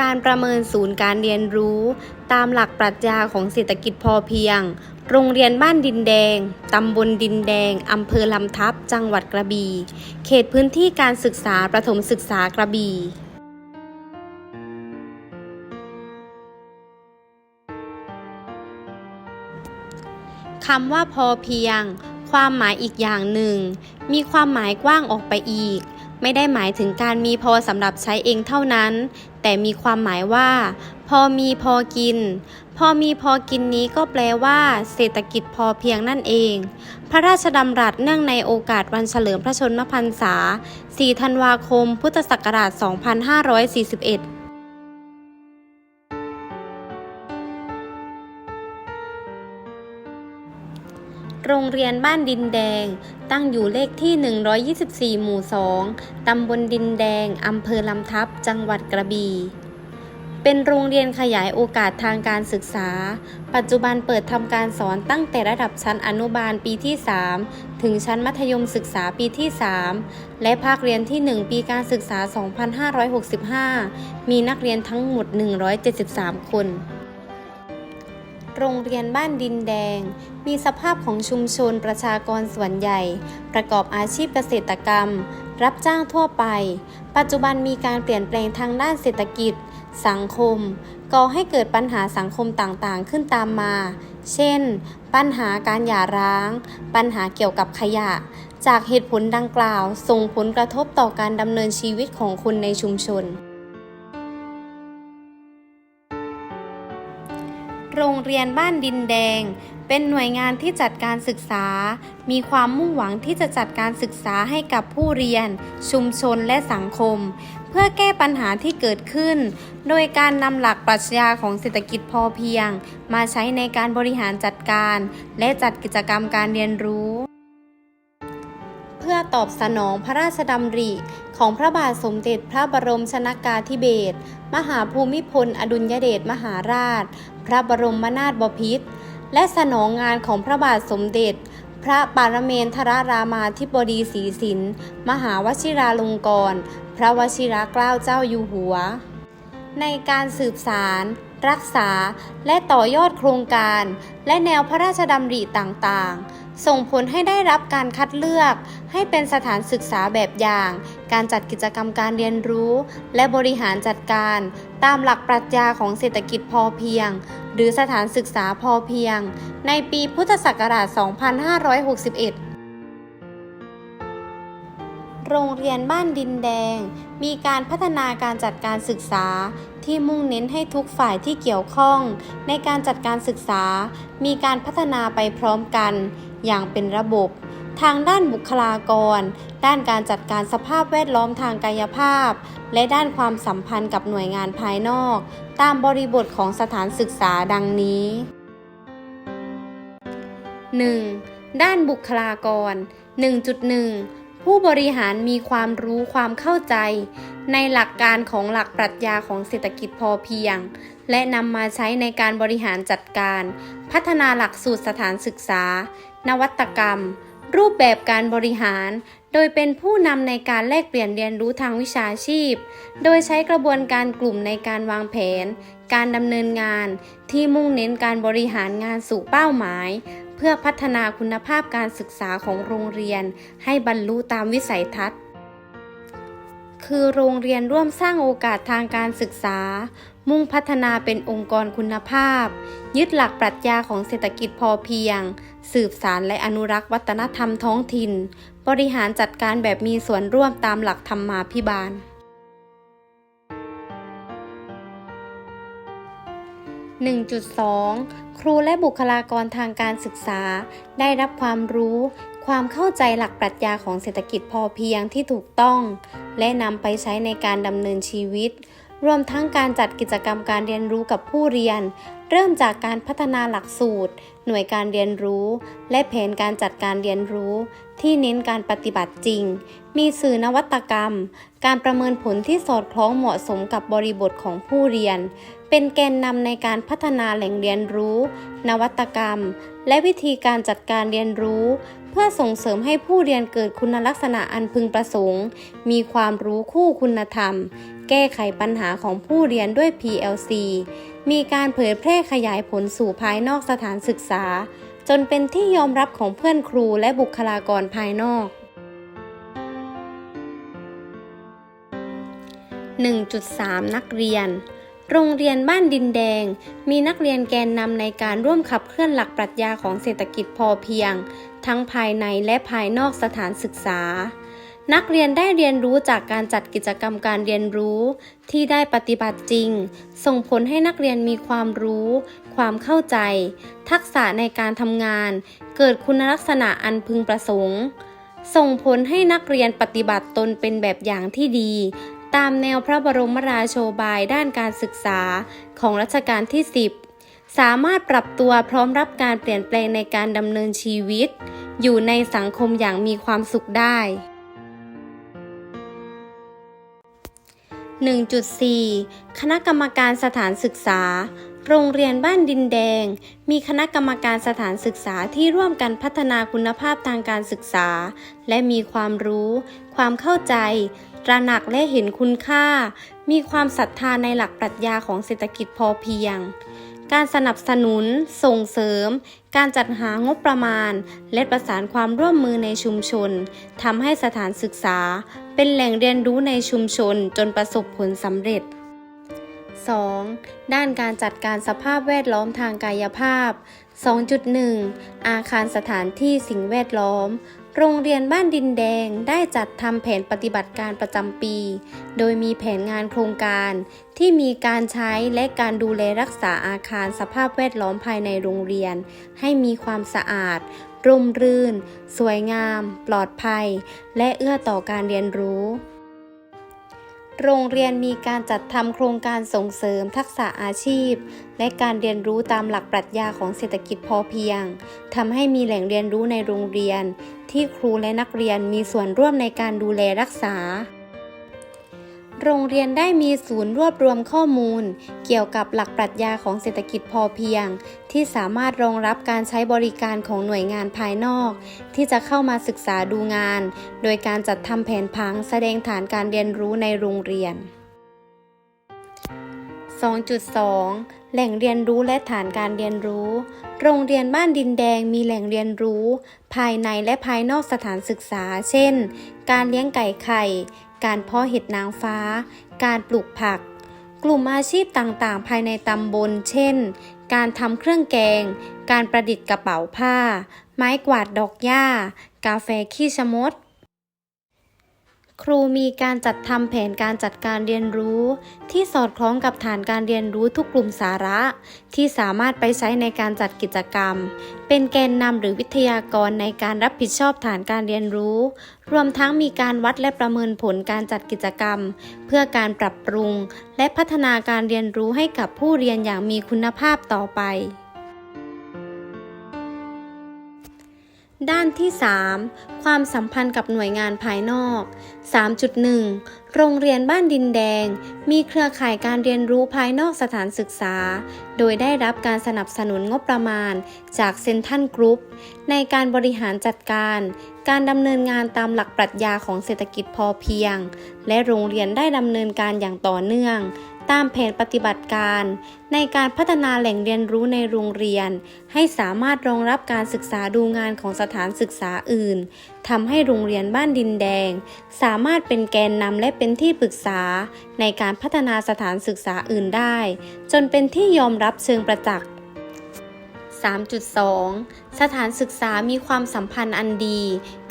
การประเมินศูนย์การเรียนรู้ ตามหลักปรัชญาของเศรษฐกิจพอเพียง โรงเรียนบ้านดินแดง ตำบลดินแดง อำเภอลำทับ จังหวัดกระบี่ เขตพื้นที่การศึกษาประถมศึกษากระบี่คำว่าพอเพียง ความหมายอีกอย่างหนึ่ง มีความหมายกว้างออกไปอีก ไม่ได้หมายถึงการมีพอสำหรับใช้เองเท่านั้น แต่มีความหมายว่า พอมีพอกิน พอมีพอกินนี้ก็แปลว่า เศรษฐกิจพอเพียงนั่นเอง พระราชดำรัสเนื่องในโอกาสวันเฉลิมพระชนมพรรษา 4 ธันวาคม พุทธศักราช 2541 โรงเรียนบ้านดินแดง ตั้งอยู่เลขที่ 124 หมู่ 2 ตำบลดินแดง อำเภอลำทับ จังหวัดกระบี่ เป็นโรงเรียนขยายโอกาสทางการศึกษา ปัจจุบันเปิดทำการสอนตั้งแต่ระดับชั้นอนุบาลปีที่ 3 ถึงชั้นมัธยมศึกษาปีที่ 3 และภาคเรียนที่ 1 ปีการศึกษา 2565 มีนักเรียนทั้งหมด 173 คน โรงเรียนบ้านดินแดง มีสภาพของชุมชนประชากรส่วนใหญ่ ประกอบอาชีพเกษตรกรรม รับจ้างทั่วไป ปัจจุบันมีการเปลี่ยนแปลงทางด้านเศรษฐกิจ สังคม ก่อให้เกิดปัญหาสังคมต่างๆ ขึ้นตามมา เช่น ปัญหาการหย่าร้าง ปัญหาเกี่ยวกับขยะ จากเหตุผลดังกล่าว ส่งผลกระทบต่อการดำเนินชีวิตของคนในชุมชน โรงเรียนบ้านดินแดง เป็นหน่วยงานที่จัดการศึกษา มีความมุ่งหวังที่จะจัดการศึกษาให้กับผู้เรียน ชุมชนและสังคม เพื่อแก้ปัญหาที่เกิดขึ้น โดยการนำหลักปรัชญาของเศรษฐกิจพอเพียง มาใช้ในการบริหารจัดการ และจัดกิจกรรมการเรียนรู้ พื่อตอบสนองพระราชดำริของพระบาทสมเด็จพระบรมชนากาธิเบศรมหาภูมิพล อดุลยเดชมหาราช พระบรมนาถบพิตรและสนองงานของพระบาทสมเด็จ พระปารเมนทรรามาธิบดีศรีสินมหาวชิราลงกรณ์พระวชิรเกล้าเจ้าอยู่หัว ในการสืบสารรักษาและต่อยอดโครงการ และแนวพระราชดำริต่างๆ ส่งผลให้ได้รับการคัดเลือก ให้เป็นสถานศึกษาแบบอย่าง การจัดกิจกรรมการเรียนรู้ และบริหารจัดการ ตามหลักปรัชญาของเศรษฐกิจพอเพียง หรือสถานศึกษาพอเพียง ในปีพุทธศักราช 2561โรงเรียนบ้านดินแดง มีการพัฒนาการจัดการศึกษา ที่มุ่งเน้นให้ทุกฝ่ายที่เกี่ยวข้อง ในการจัดการศึกษา มีการพัฒนาไปพร้อมกัน อย่างเป็นระบบ ทางด้านบุคลากร ด้านการจัดการสภาพแวดล้อมทางกายภาพ และด้านความสัมพันธ์กับหน่วยงานภายนอก ตามบริบทของสถานศึกษาดังนี้ 1. ด้านบุคลากร 1.1 ผู้บริหารมีความรู้ความเข้าใจ ในหลักการของหลักปรัชญาของเศรษฐกิจพอเพียง และนำมาใช้ในการบริหารจัดการ พัฒนาหลักสูตรสถานศึกษา นวัตกรรม รูปแบบการบริหาร โดยเป็นผู้นำในการแลกเปลี่ยนเรียนรู้ทางวิชาชีพ โดยใช้กระบวนการกลุ่มในการวางแผน การดำเนินงาน ที่มุ่งเน้นการบริหารงานสู่เป้าหมาย เพื่อพัฒนาคุณภาพการศึกษาของโรงเรียน ให้บรรลุตามวิสัยทัศน์ คือโรงเรียนร่วมสร้างโอกาสทางการศึกษา มุ่งพัฒนาเป็นองค์กรคุณภาพ ยึดหลักปรัชญาของเศรษฐกิจพอเพียง สืบสารและอนุรักษ์วัฒนธรรมท้องถิ่น บริหารจัดการแบบมีส่วนร่วมตามหลักธรรมาภิบาล 1.2 ครูและบุคลากรทางการศึกษา ได้รับความรู้ ความเข้าใจหลักปรัชญาของเศรษฐกิจพอเพียงที่ถูกต้อง และนำไปใช้ในการดำเนินชีวิต รวมทั้งการจัดกิจกรรมการเรียนรู้กับผู้เรียนเริ่มจากการพัฒนาหลักสูตร หน่วยการเรียนรู้ และแผนการจัดการเรียนรู้ ที่เน้นการปฏิบัติจริง มีสื่อนวัตกรรม การประเมินผลที่สอดคล้องเหมาะสมกับบริบทของผู้เรียน เป็นแกนนำในการพัฒนาแหล่งเรียนรู้ นวัตกรรม และวิธีการจัดการเรียนรู้ เพื่อส่งเสริมให้ผู้เรียนเกิดคุณลักษณะอันพึงประสงค์ มีความรู้คู่คุณธรรม แก้ไขปัญหาของผู้เรียนด้วย PLC มีการเผยแพร่ขยายผลสู่ภายนอกสถานศึกษา จนเป็นที่ยอมรับของเพื่อนครูและบุคลากรภายนอก 1.3 นักเรียน โรงเรียนบ้านดินแดง มีนักเรียนแกนนำในการร่วมขับเคลื่อนหลักปรัชญาของเศรษฐกิจพอเพียง ทั้งภายในและภายนอกสถานศึกษา นักเรียนได้เรียนรู้จากการจัดกิจกรรมการเรียนรู้ ที่ได้ปฏิบัติจริง ส่งผลให้นักเรียนมีความรู้ ความเข้าใจ ทักษะในการทำงาน เกิดคุณลักษณะอันพึงประสงค์ ส่งผลให้นักเรียนปฏิบัติตนเป็นแบบอย่างที่ดี ตามแนวพระบรมราโชบายด้านการศึกษาของรัชกาลที่ 10 สามารถปรับตัวพร้อมรับการเปลี่ยนแปลงในการดำเนินชีวิต อยู่ในสังคมอย่างมีความสุขได้ 1.4 คณะกรรมการสถานศึกษา โรงเรียนบ้านดินแดง มีคณะกรรมการสถานศึกษาที่ร่วมกันพัฒนาคุณภาพทางการศึกษา และมีความรู้ ความเข้าใจ ตระหนักและเห็นคุณค่า มีความศรัทธาในหลักปรัชญาของเศรษฐกิจพอเพียง การสนับสนุน ส่งเสริม การจัดหางบประมาณ และประสานความร่วมมือในชุมชนทำให้สถานศึกษา เป็นแหล่งเรียนรู้ในชุมชนจนประสบผลสำเร็จ 2. ด้านการจัดการสภาพแวดล้อมทางกายภาพ 2.1 อาคารสถานที่สิ่งแวดล้อม โรงเรียนบ้านดินแดงได้จัดทำแผนปฏิบัติการประจำปี โดยมีแผนงานโครงการที่มีการใช้และการดูแลรักษาอาคารสภาพแวดล้อมภายในโรงเรียน ให้มีความสะอาด ร่มรื่น สวยงาม ปลอดภัย และเอื้อต่อการเรียนรู้ โรงเรียนมีการจัดทำโครงการส่งเสริมทักษะอาชีพ และการเรียนรู้ตามหลักปรัชญาของเศรษฐกิจพอเพียงทำให้มีแหล่งเรียนรู้ในโรงเรียน ที่ครูและนักเรียนมีส่วนร่วมในการดูแลรักษา โรงเรียนได้มีศูนย์รวบรวมข้อมูล เกี่ยวกับหลักปรัชญาของเศรษฐกิจพอเพียง ที่สามารถรองรับการใช้บริการของหน่วยงานภายนอก ที่จะเข้ามาศึกษาดูงาน โดยการจัดทำแผนผังแสดงฐานการเรียนรู้ในโรงเรียน 2.2 แหล่งเรียนรู้และฐานการเรียนรู้ โรงเรียนบ้านดินแดงมีแหล่งเรียนรู้ ภายในและภายนอกสถานศึกษา เช่น การเลี้ยงไก่ไข่ การเพาะเห็ดนางฟ้า การปลูกผัก กลุ่มอาชีพต่างๆ ภายในตำบล เช่น การทำเครื่องแกง การประดิษฐ์กระเป๋าผ้า ไม้กวาดดอกหญ้า กาแฟขี้ชะมด ครูมีการจัดทำแผนการจัดการเรียนรู้ ที่สอดคล้องกับฐานการเรียนรู้ทุกกลุ่มสาระ ที่สามารถไปใช้ในการจัดกิจกรรม เป็นแกนนำหรือวิทยากรในการรับผิดชอบฐานการเรียนรู้ รวมทั้งมีการวัดและประเมินผลการจัดกิจกรรม เพื่อการปรับปรุง และพัฒนาการเรียนรู้ให้กับผู้เรียนอย่างมีคุณภาพต่อไป ด้านที่ 3 ความสัมพันธ์กับหน่วยงานภายนอก 3.1 โรงเรียนบ้านดินแดง มีเครือข่ายการเรียนรู้ภายนอกสถานศึกษา โดยได้รับการสนับสนุนงบประมาณจากเซนทันกรุ๊ปในการบริหารจัดการ การดำเนินงานตามหลักปรัชญาของเศรษฐกิจพอเพียง และโรงเรียนได้ดำเนินการอย่างต่อเนื่อง ตามแผนปฏิบัติการ ในการพัฒนาแหล่งเรียนรู้ในโรงเรียน ให้สามารถรองรับการศึกษาดูงานของสถานศึกษาอื่นทำให้โรงเรียนบ้านดินแดง สามารถเป็นแกนนำและเป็นที่ปรึกษา ในการพัฒนาสถานศึกษาอื่นได้ จนเป็นที่ยอมรับเชิงประจักษ์ 3.2 สถานศึกษามีความสัมพันธ์อันดี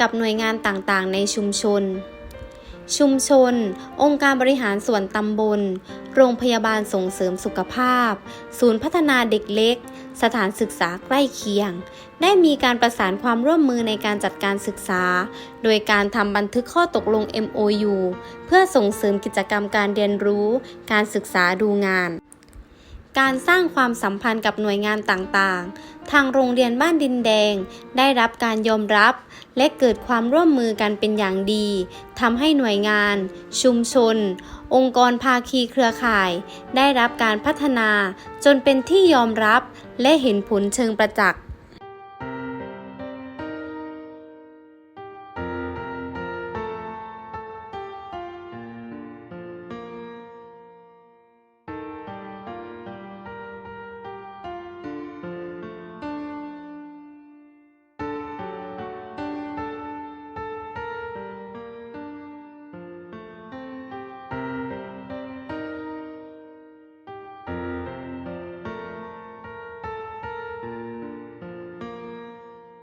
กับหน่วยงานต่างๆ ในชุมชน ชุมชน องค์การบริหารส่วนตำบล โรงพยาบาลส่งเสริมสุขภาพ ศูนย์พัฒนาเด็กเล็ก สถานศึกษาใกล้เคียง ได้มีการประสานความร่วมมือในการจัดการศึกษา โดยการทำบันทึกข้อตกลง MOU เพื่อส่งเสริมกิจกรรมการเรียนรู้ การศึกษาดูงาน การสร้างความสัมพันธ์กับหน่วยงานต่างๆ ทางโรงเรียนบ้านดินแดง ได้รับการยอมรับ และเกิดความร่วมมือกันเป็นอย่างดีทำให้หน่วยงาน ชุมชน องค์กรภาคีเครือข่าย ได้รับการพัฒนา จนเป็นที่ยอมรับ และเห็นผลเชิงประจักษ์